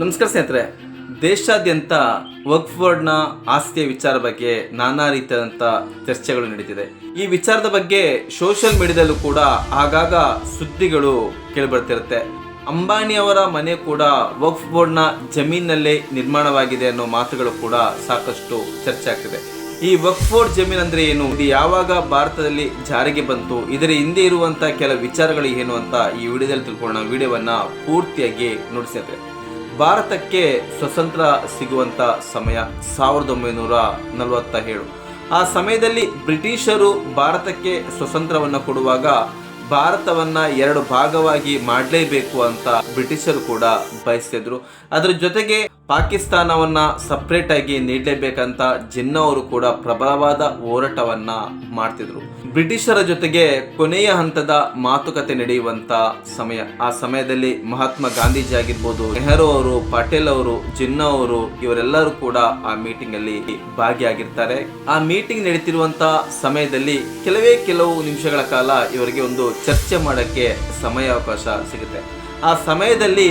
ನಮಸ್ಕಾರ ಸ್ನೇಹಿತರೆ, ದೇಶಾದ್ಯಂತ ವಕ್ಫ್ ಬೋರ್ಡ್ನ ಆಸ್ತಿಯ ವಿಚಾರ ಬಗ್ಗೆ ನಾನಾ ರೀತಿಯಾದಂಥ ಚರ್ಚೆಗಳು ನಡೀತಿದೆ. ಈ ವಿಚಾರದ ಬಗ್ಗೆ ಸೋಷಿಯಲ್ ಮೀಡಿಯಾದಲ್ಲೂ ಕೂಡ ಆಗಾಗ ಸುದ್ದಿಗಳು ಕೇಳಿಬರ್ತಿರುತ್ತೆ. ಅಂಬಾನಿ ಅವರ ಮನೆ ಕೂಡ ವಕ್ಫ್ ಬೋರ್ಡ್ನ ಜಮೀನಲ್ಲೇ ನಿರ್ಮಾಣವಾಗಿದೆ ಅನ್ನೋ ಮಾತುಗಳು ಕೂಡ ಸಾಕಷ್ಟು ಚರ್ಚೆ ಆಗ್ತಿದೆ. ಈ ವಕ್ಫ್ ಬೋರ್ಡ್ ಜಮೀನ್ ಅಂದ್ರೆ ಏನು? ಇದು ಯಾವಾಗ ಭಾರತದಲ್ಲಿ ಜಾರಿಗೆ ಬಂತು? ಇದರ ಹಿಂದೆ ಇರುವಂತ ಕೆಲ ವಿಚಾರಗಳು ಏನು ಅಂತ ಈ ವಿಡಿಯೋದಲ್ಲಿ ತಿಳ್ಕೊಳ್ಳೋಣ. ವಿಡಿಯೋವನ್ನ ಪೂರ್ತಿಯಾಗಿ ನುಡಿಸಿದ್ರೆ ಭಾರತಕ್ಕೆ ಸ್ವತಂತ್ರ ಸಿಗುವಂತ ಸಮಯ ಸಾವಿರದ ಒಂಬೈನೂರ ನಲವತ್ತ ಏಳು ಆ ಸಮಯದಲ್ಲಿ ಬ್ರಿಟಿಷರು ಭಾರತಕ್ಕೆ ಸ್ವತಂತ್ರವನ್ನು ಕೊಡುವಾಗ ಭಾರತವನ್ನ ಎರಡು ಭಾಗವಾಗಿ ಮಾಡಲೇಬೇಕು ಅಂತ ಬ್ರಿಟಿಷರು ಕೂಡ ಬಯಸ್ತಿದ್ರು. ಅದರ ಜೊತೆಗೆ ಪಾಕಿಸ್ತಾನವನ್ನ ಸಪ್ರೇಟ್ ಆಗಿ ನೀಡಲೇಬೇಕಂತ ಜಿನ್ನಾ ಅವರು ಕೂಡ ಪ್ರಬಲವಾದ ಹೋರಾಟವನ್ನ ಮಾಡ್ತಿದ್ರು. ಬ್ರಿಟಿಷರ ಜೊತೆಗೆ ಕೊನೆಯ ಹಂತದ ಮಾತುಕತೆ ನಡೆಯುವಂತ ಸಮಯ. ಆ ಸಮಯದಲ್ಲಿ ಮಹಾತ್ಮ ಗಾಂಧೀಜಿ ಆಗಿರ್ಬೋದು, ನೆಹರು ಅವರು, ಪಟೇಲ್ ಅವರು, ಜಿನ್ನಾ ಅವರು ಇವರೆಲ್ಲರೂ ಕೂಡ ಆ ಮೀಟಿಂಗ್ ಅಲ್ಲಿ ಭಾಗಿಯಾಗಿರ್ತಾರೆ. ಆ ಮೀಟಿಂಗ್ ನಡೀತಿರುವಂತ ಸಮಯದಲ್ಲಿ ಕೆಲವೇ ಕೆಲವು ನಿಮಿಷಗಳ ಕಾಲ ಇವರಿಗೆ ಒಂದು ಚರ್ಚೆ ಮಾಡಕ್ಕೆ ಸಮಯಾವಕಾಶ ಸಿಗುತ್ತೆ. ಆ ಸಮಯದಲ್ಲಿ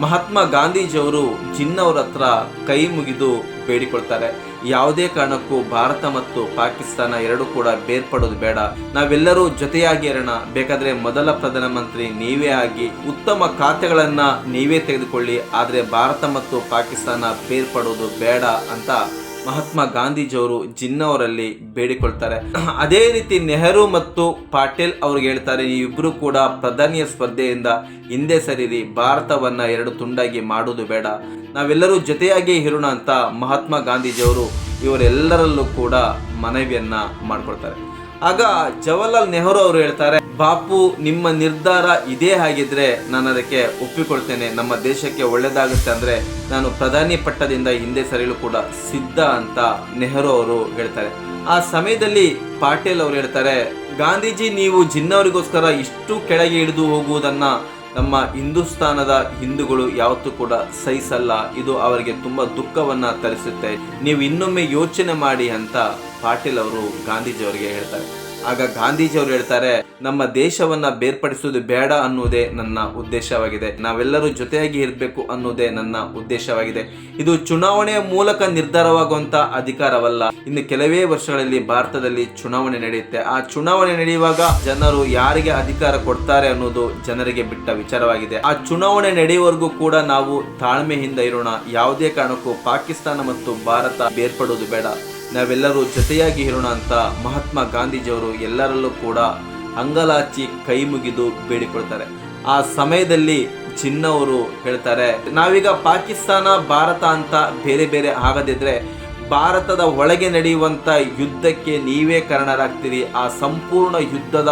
ಮಹಾತ್ಮ ಗಾಂಧೀಜಿಯವರು ಜಿನ್ನವರ ಹತ್ರ ಕೈ ಮುಗಿದು ಬೇಡಿಕೊಳ್ತಾರೆ ಯಾವುದೇ ಕಾರಣಕ್ಕೂ ಭಾರತ ಮತ್ತು ಪಾಕಿಸ್ತಾನ ಎರಡೂ ಕೂಡ ಬೇರ್ಪಡೋದು ಬೇಡ. ನಾವೆಲ್ಲರೂ ಜೊತೆಯಾಗಿ ಇರೋಣ. ಬೇಕಾದ್ರೆ ಮೊದಲ ಪ್ರಧಾನಮಂತ್ರಿ ನೀವೇ ಆಗಿ ಉತ್ತಮ ಖಾತೆಗಳನ್ನು ನೀವೇ ತೆಗೆದುಕೊಳ್ಳಿ. ಆದರೆ ಭಾರತ ಮತ್ತು ಪಾಕಿಸ್ತಾನ ಬೇರ್ಪಡೋದು ಬೇಡ ಅಂತ ಮಹಾತ್ಮ ಗಾಂಧೀಜಿಯವರು ಜಿನ್ನವರಲ್ಲಿ ಬೇಡಿಕೊಳ್ತಾರೆ. ಅದೇ ರೀತಿ ನೆಹರು ಮತ್ತು ಪಾಟೇಲ್ ಅವ್ರಿಗೆ ಹೇಳ್ತಾರೆ ಇಬ್ಬರು ಕೂಡ ಪ್ರಧಾನಿಯ ಸ್ಪರ್ಧೆಯಿಂದ ಹಿಂದೆ ಸರಿರಿ, ಭಾರತವನ್ನ ಎರಡು ತುಂಡಾಗಿ ಮಾಡುವುದು ಬೇಡ. ನಾವೆಲ್ಲರೂ ಜೊತೆಯಾಗಿ ಇರೋಣ ಅಂತ ಮಹಾತ್ಮ ಗಾಂಧೀಜಿಯವರು ಇವರೆಲ್ಲರಲ್ಲೂ ಕೂಡ ಮನವಿಯನ್ನ ಮಾಡ್ಕೊಳ್ತಾರೆ. ಆಗ ಜವಾಹರ್ಲಾಲ್ ನೆಹರು ಅವರು ಹೇಳ್ತಾರೆ ಬಾಪು, ನಿಮ್ಮ ನಿರ್ಧಾರ ಇದೇ ಆಗಿದ್ರೆ ನಾನು ಅದಕ್ಕೆ ಒಪ್ಪಿಕೊಳ್ತೇನೆ. ನಮ್ಮ ದೇಶಕ್ಕೆ ಒಳ್ಳೆಯದಾಗುತ್ತೆ ಅಂದ್ರೆ ನಾನು ಪ್ರಧಾನಿ ಪಟ್ಟದಿಂದ ಹಿಂದೆ ಸರಿಯಲು ಕೂಡ ಸಿದ್ಧ ಅಂತ ನೆಹರು ಅವರು ಹೇಳ್ತಾರೆ. ಆ ಸಮಯದಲ್ಲಿ ಪಾಟೇಲ್ ಅವರು ಹೇಳ್ತಾರೆ, ಗಾಂಧೀಜಿ, ನೀವು ಜಿನ್ನವರಿಗೋಸ್ಕರ ಇಷ್ಟು ಕೆಳಗೆ ಇಳಿದು ಹೋಗುವುದನ್ನ ನಮ್ಮ ಹಿಂದೂಸ್ತಾನದ ಹಿಂದೂಗಳು ಯಾವತ್ತೂ ಕೂಡ ಸಹಿಸಲ್ಲ. ಇದು ಅವರಿಗೆ ತುಂಬಾ ದುಃಖವನ್ನ ತರಿಸುತ್ತೆ. ನೀವು ಇನ್ನೊಮ್ಮೆ ಯೋಚನೆ ಮಾಡಿ ಅಂತ ಪಾಟೀಲ್ ಅವರು ಗಾಂಧೀಜಿ ಅವರಿಗೆ ಹೇಳ್ತಾರೆ. ಆಗ ಗಾಂಧೀಜಿ ಅವರು ಹೇಳ್ತಾರೆ, ನಮ್ಮ ದೇಶವನ್ನ ಬೇರ್ಪಡಿಸುವುದು ಬೇಡ ಅನ್ನುವುದೇ ನನ್ನ ಉದ್ದೇಶವಾಗಿದೆ. ನಾವೆಲ್ಲರೂ ಜೊತೆಯಾಗಿ ಇರಬೇಕು ಅನ್ನೋದೇ ನನ್ನ ಉದ್ದೇಶವಾಗಿದೆ. ಇದು ಚುನಾವಣೆಯ ಮೂಲಕ ನಿರ್ಧಾರವಾಗುವಂತ ಅಧಿಕಾರವಲ್ಲ. ಇನ್ನು ಕೆಲವೇ ವರ್ಷಗಳಲ್ಲಿ ಭಾರತದಲ್ಲಿ ಚುನಾವಣೆ ನಡೆಯುತ್ತೆ. ಆ ಚುನಾವಣೆ ನಡೆಯುವಾಗ ಜನರು ಯಾರಿಗೆ ಅಧಿಕಾರ ಕೊಡ್ತಾರೆ ಅನ್ನೋದು ಜನರಿಗೆ ಬಿಟ್ಟ ವಿಚಾರವಾಗಿದೆ. ಆ ಚುನಾವಣೆ ನಡೆಯುವವರೆಗೂ ಕೂಡ ನಾವು ತಾಳ್ಮೆಯಿಂದ ಇರೋಣ. ಯಾವುದೇ ಕಾರಣಕ್ಕೂ ಪಾಕಿಸ್ತಾನ ಮತ್ತು ಭಾರತ ಬೇರ್ಪಡುವುದು ಬೇಡ. ನಾವೆಲ್ಲರೂ ಜೊತೆಯಾಗಿ ಇರೋಣ ಅಂತ ಮಹಾತ್ಮ ಗಾಂಧೀಜಿಯವರು ಎಲ್ಲರಲ್ಲೂ ಕೂಡ ಅಂಗಲಾಚಿ ಕೈ ಮುಗಿದು ಬೇಡಿಕೊಳ್ತಾರೆ. ಆ ಸಮಯದಲ್ಲಿ ಚಿನ್ನವರು ಹೇಳ್ತಾರೆ, ನಾವೀಗ ಪಾಕಿಸ್ತಾನ, ಭಾರತ ಅಂತ ಬೇರೆ ಬೇರೆ ಆಗದಿದ್ರೆ ಭಾರತದ ಒಳಗೆ ನಡೆಯುವಂತ ಯುದ್ಧಕ್ಕೆ ನೀವೇ ಕಾರಣರಾಗ್ತೀರಿ. ಆ ಸಂಪೂರ್ಣ ಯುದ್ಧದ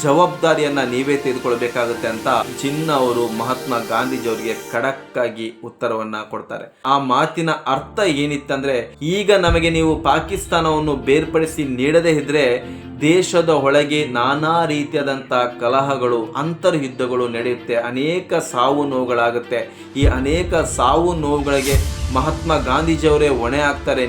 ಜವಾಬ್ದಾರಿಯನ್ನ ನೀವೇ ತೆಗೆದುಕೊಳ್ಬೇಕಾಗುತ್ತೆ ಅಂತ ಜಿನ್ ಅವರು ಮಹಾತ್ಮ ಗಾಂಧೀಜಿ ಅವರಿಗೆ ಖಡಕ್ ಆಗಿ ಉತ್ತರವನ್ನ ಕೊಡ್ತಾರೆ. ಆ ಮಾತಿನ ಅರ್ಥ ಏನಿತ್ತಂದ್ರೆ, ಈಗ ನಮಗೆ ನೀವು ಪಾಕಿಸ್ತಾನವನ್ನು ಬೇರ್ಪಡಿಸಿ ನೀಡದೇ ಇದ್ರೆ ದೇಶದ ಒಳಗೆ ನಾನಾ ರೀತಿಯಾದಂಥ ಕಲಹಗಳು, ಅಂತರ್ಯುದ್ಧಗಳು ನಡೆಯುತ್ತೆ. ಅನೇಕ ಸಾವು ನೋವುಗಳಾಗುತ್ತೆ. ಈ ಅನೇಕ ಸಾವು ನೋವುಗಳಿಗೆ ಮಹಾತ್ಮ ಗಾಂಧೀಜಿಯವರೇ ಹೊಣೆ ಆಗ್ತಾರೆ.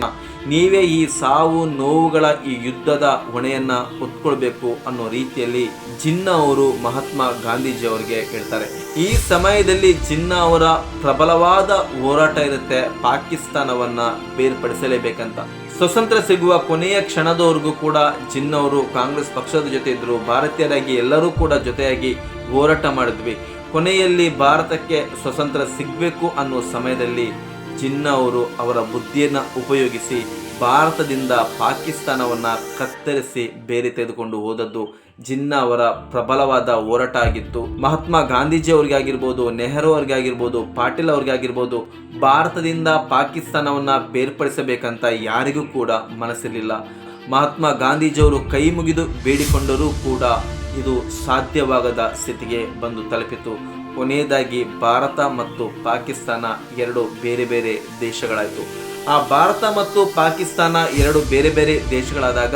ನೀವೇ ಈ ಸಾವು ನೋವುಗಳ ಈ ಯುದ್ಧದ ಹೊಣೆಯನ್ನ ಹೊತ್ಕೊಳ್ಬೇಕು ಅನ್ನೋ ರೀತಿಯಲ್ಲಿ ಜಿನ್ನಾ ಅವರು ಮಹಾತ್ಮ ಗಾಂಧೀಜಿ ಅವರಿಗೆ ಹೇಳ್ತಾರೆ. ಈ ಸಮಯದಲ್ಲಿ ಜಿನ್ನಾ ಅವರ ಪ್ರಬಲವಾದ ಹೋರಾಟ ಇರುತ್ತೆ ಪಾಕಿಸ್ತಾನವನ್ನ ಬೇರ್ಪಡಿಸಲೇಬೇಕಂತ. ಸ್ವತಂತ್ರ ಸಿಗುವ ಕೊನೆಯ ಕ್ಷಣದವರೆಗೂ ಕೂಡ ಜಿನ್ನವರು ಕಾಂಗ್ರೆಸ್ ಪಕ್ಷದ ಜೊತೆ ಇದ್ರು, ಭಾರತೀಯರಾಗಿ ಎಲ್ಲರೂ ಕೂಡ ಜೊತೆಯಾಗಿ ಹೋರಾಟ ಮಾಡಿದ್ವಿ. ಕೊನೆಯಲ್ಲಿ ಭಾರತಕ್ಕೆ ಸ್ವತಂತ್ರ ಸಿಗಬೇಕು ಅನ್ನೋ ಸಮಯದಲ್ಲಿ ಜಿನ್ನಾ ಅವರು ಅವರ ಬುದ್ಧಿಯನ್ನು ಉಪಯೋಗಿಸಿ ಭಾರತದಿಂದ ಪಾಕಿಸ್ತಾನವನ್ನು ಕತ್ತರಿಸಿ ಬೇರೆ ತೆಗೆದುಕೊಂಡು ಹೋದದ್ದು. ಜಿನ್ನ ಅವರ ಪ್ರಬಲವಾದ ಹೋರಾಟ ಆಗಿತ್ತು. ಮಹಾತ್ಮ ಗಾಂಧೀಜಿ ಅವ್ರಿಗಾಗಿರ್ಬೋದು ನೆಹರು ಅವ್ರಿಗಾಗಿರ್ಬೋದು, ಪಾಟೀಲ್ ಅವ್ರಿಗಾಗಿರ್ಬೋದು, ಭಾರತದಿಂದ ಪಾಕಿಸ್ತಾನವನ್ನ ಬೇರ್ಪಡಿಸಬೇಕಂತ ಯಾರಿಗೂ ಕೂಡ ಮನಸ್ಸಿರಲಿಲ್ಲ. ಮಹಾತ್ಮ ಗಾಂಧೀಜಿಯವರು ಕೈ ಮುಗಿದು ಬೇಡಿಕೊಂಡರೂ ಕೂಡ ಇದು ಸಾಧ್ಯವಾಗದ ಸ್ಥಿತಿಗೆ ಬಂದು ತಲುಪಿತು ಕೊನೆಯದಾಗಿ ಭಾರತ ಮತ್ತು ಪಾಕಿಸ್ತಾನ ಎರಡು ಬೇರೆ ಬೇರೆ ದೇಶಗಳಾಯಿತು. ಆ ಭಾರತ ಮತ್ತು ಪಾಕಿಸ್ತಾನ ಎರಡು ಬೇರೆ ಬೇರೆ ದೇಶಗಳಾದಾಗ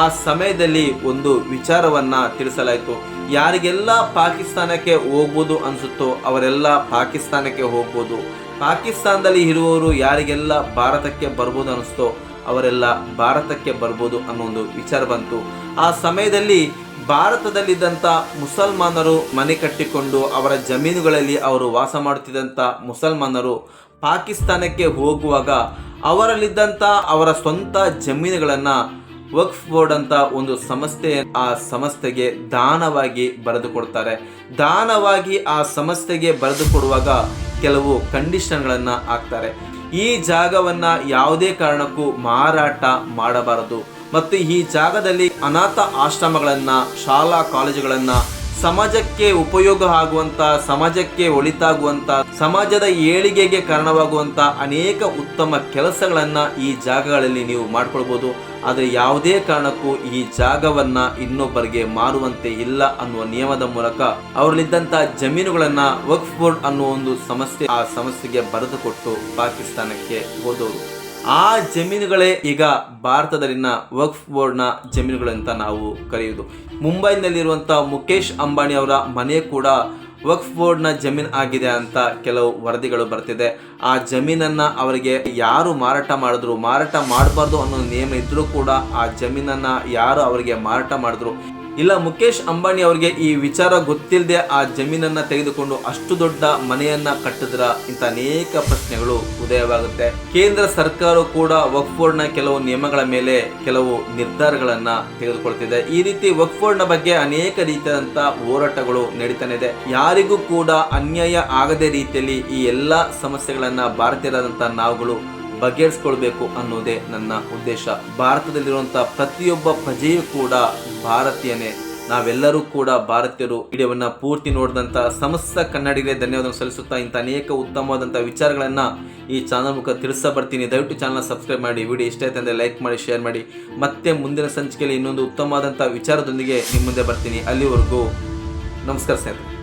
ಆ ಸಮಯದಲ್ಲಿ ಒಂದು ವಿಚಾರವನ್ನ ತಿಳಿಸಲಾಯಿತು. ಯಾರಿಗೆಲ್ಲ ಪಾಕಿಸ್ತಾನಕ್ಕೆ ಹೋಗ್ಬೋದು ಅನಿಸುತ್ತೋ ಅವರೆಲ್ಲ ಪಾಕಿಸ್ತಾನಕ್ಕೆ ಹೋಗ್ಬೋದು. ಪಾಕಿಸ್ತಾನದಲ್ಲಿ ಇರುವವರು ಯಾರಿಗೆಲ್ಲ ಭಾರತಕ್ಕೆ ಬರ್ಬೋದು ಅನ್ನಿಸ್ತೋ ಅವರೆಲ್ಲ ಭಾರತಕ್ಕೆ ಬರ್ಬೋದು ಅನ್ನೋ ಒಂದು ವಿಚಾರ ಬಂತು. ಆ ಸಮಯದಲ್ಲಿ ಭಾರತದಲ್ಲಿದ್ದಂಥ ಮುಸಲ್ಮಾನರು ಮನೆ ಕಟ್ಟಿಕೊಂಡು ಅವರ ಜಮೀನುಗಳಲ್ಲಿ ಅವರು ವಾಸ ಮಾಡುತ್ತಿದ್ದಂಥ ಮುಸಲ್ಮಾನರು ಪಾಕಿಸ್ತಾನಕ್ಕೆ ಹೋಗುವಾಗ ಅವರಲ್ಲಿದ್ದಂಥ ಅವರ ಸ್ವಂತ ಜಮೀನುಗಳನ್ನು ವಕ್ಫ್ ಬೋರ್ಡ್ ಅಂತ ಒಂದು ಸಂಸ್ಥೆ ಆ ಸಂಸ್ಥೆಗೆ ದಾನವಾಗಿ ಬರೆದು ಕೊಡ್ತಾರೆ ದಾನವಾಗಿ ಆ ಸಂಸ್ಥೆಗೆ ಬರೆದು ಕೊಡುವಾಗ ಕೆಲವು ಕಂಡೀಷನ್ಗಳನ್ನು ಹಾಕ್ತಾರೆ. ಈ ಜಾಗವನ್ನು ಯಾವುದೇ ಕಾರಣಕ್ಕೂ ಮಾರಾಟ ಮಾಡಬಾರದು. ಮತ್ತು ಈ ಜಾಗದಲ್ಲಿ ಅನಾಥ ಆಶ್ರಮಗಳನ್ನು, ಶಾಲಾ ಕಾಲೇಜುಗಳನ್ನ ಸಮಾಜಕ್ಕೆ ಉಪಯೋಗ ಆಗುವಂತ, ಸಮಾಜಕ್ಕೆ ಒಳಿತಾಗುವಂತ, ಸಮಾಜದ ಏಳಿಗೆಗೆ ಕಾರಣವಾಗುವಂತ ಅನೇಕ ಉತ್ತಮ ಕೆಲಸಗಳನ್ನ ಈ ಜಾಗಗಳಲ್ಲಿ ನೀವು ಮಾಡ್ಕೊಳ್ಬೋದು. ಆದರೆ ಯಾವುದೇ ಕಾರಣಕ್ಕೂ ಈ ಜಾಗವನ್ನ ಇನ್ನೊಬ್ಬರಿಗೆ ಮಾರುವಂತೆ ಇಲ್ಲ ಅನ್ನುವ ನಿಯಮದ ಮೂಲಕ ಅವರಲ್ಲಿದ್ದಂತ ಜಮೀನುಗಳನ್ನ ವಕ್ಫ್ ಬೋರ್ಡ್ ಅನ್ನುವ ಒಂದು ಸಮಸ್ಯೆ ಆ ಸಮಸ್ಯೆಗೆ ಬರೆದುಕೊಟ್ಟು ಪಾಕಿಸ್ತಾನಕ್ಕೆ ಹೋದವರು. ಆ ಜಮೀನುಗಳೇ ಈಗ ಭಾರತದಲ್ಲಿನ ವಕ್ಫ್ ಬೋರ್ಡ್ನ ಜಮೀನುಗಳು ಅಂತ ನಾವು ಕರೆಯುವುದು. ಮುಂಬೈನಲ್ಲಿರುವಂಥ ಮುಖೇಶ್ ಅಂಬಾನಿ ಅವರ ಮನೆ ಕೂಡ ವಕ್ಫ್ ಬೋರ್ಡ್ನ ಜಮೀನ್ ಆಗಿದೆ ಅಂತ ಕೆಲವು ವರದಿಗಳು ಬರ್ತಿದೆ. ಆ ಜಮೀನನ್ನ ಅವರಿಗೆ ಯಾರು ಮಾರಾಟ ಮಾಡಿದ್ರು, ಮಾರಾಟ ಮಾಡಬಾರ್ದು ಅನ್ನೋ ನಿಯಮ ಇದ್ರೂ ಕೂಡ ಆ ಜಮೀನನ್ನ ಯಾರು ಅವರಿಗೆ ಮಾರಾಟ ಮಾಡಿದ್ರು? ಇಲ್ಲ ಮುಖೇಶ್ ಅಂಬಾನಿ ಅವರಿಗೆ ಈ ವಿಚಾರ ಗೊತ್ತಿಲ್ಲದೆ ಆ ಜಮೀನನ್ನ ತೆಗೆದುಕೊಂಡು ಅಷ್ಟು ದೊಡ್ಡ ಮನೆಯನ್ನ ಕಟ್ಟಿದ್ರ ಇಂಥ ಅನೇಕ ಪ್ರಶ್ನೆಗಳು ಉದಯವಾಗುತ್ತೆ. ಕೇಂದ್ರ ಸರ್ಕಾರ ಕೂಡ ವಕ್ಫ್ ಬೋರ್ಡ್ನ ಕೆಲವು ನಿಯಮಗಳ ಮೇಲೆ ಕೆಲವು ನಿರ್ಧಾರಗಳನ್ನ ತೆಗೆದುಕೊಳ್ತಿದೆ. ಈ ರೀತಿ ವಕ್ಫ್ ಬೋರ್ಡ್ನ ಬಗ್ಗೆ ಅನೇಕ ರೀತಿಯಾದಂತ ಹೋರಾಟಗಳು ನಡೀತಾನೆ ಇದೆ. ಯಾರಿಗೂ ಕೂಡ ಅನ್ಯಾಯ ಆಗದೆ ರೀತಿಯಲ್ಲಿ ಈ ಎಲ್ಲಾ ಸಮಸ್ಯೆಗಳನ್ನ ಭಾರತೀಯರಾದಂತಹ ನಾವುಗಳು ಬಗೆಹರಿಸ್ಕೊಳ್ಬೇಕು ಅನ್ನೋದೇ ನನ್ನ ಉದ್ದೇಶ. ಭಾರತದಲ್ಲಿರುವಂತಹ ಪ್ರತಿಯೊಬ್ಬ ಪ್ರಜೆಯೂ ಕೂಡ ಭಾರತೀಯನೇ. ನಾವೆಲ್ಲರೂ ಕೂಡ ಭಾರತೀಯರು. ವಿಡಿಯೋವನ್ನ ಪೂರ್ತಿ ನೋಡಿದಂಥ ಸಮಸ್ತ ಕನ್ನಡಿಗರೇ ಧನ್ಯವಾದ ಸಲ್ಲಿಸುತ್ತಾ ಇಂಥ ಅನೇಕ ಉತ್ತಮವಾದಂಥ ವಿಚಾರಗಳನ್ನು ಈ ಚಾನಲ್ ಮುಖ ತಿಳಿಸ ಬರ್ತೀನಿ. ದಯವಿಟ್ಟು ಚಾನಲ್ ಸಬ್ಸ್ಕ್ರೈಬ್ ಮಾಡಿ. ವಿಡಿಯೋ ಇಷ್ಟ ಆಯ್ತು ಅಂದರೆ ಲೈಕ್ ಮಾಡಿ, ಶೇರ್ ಮಾಡಿ. ಮತ್ತೆ ಮುಂದಿನ ಸಂಚಿಕೆಯಲ್ಲಿ ಇನ್ನೊಂದು ಉತ್ತಮವಾದಂಥ ವಿಚಾರದೊಂದಿಗೆ ನಿಮ್ಮ ಮುಂದೆ ಬರ್ತೀನಿ. ಅಲ್ಲಿವರೆಗೂ ನಮಸ್ಕಾರ ಸ್ನೇಹಿತರೆ.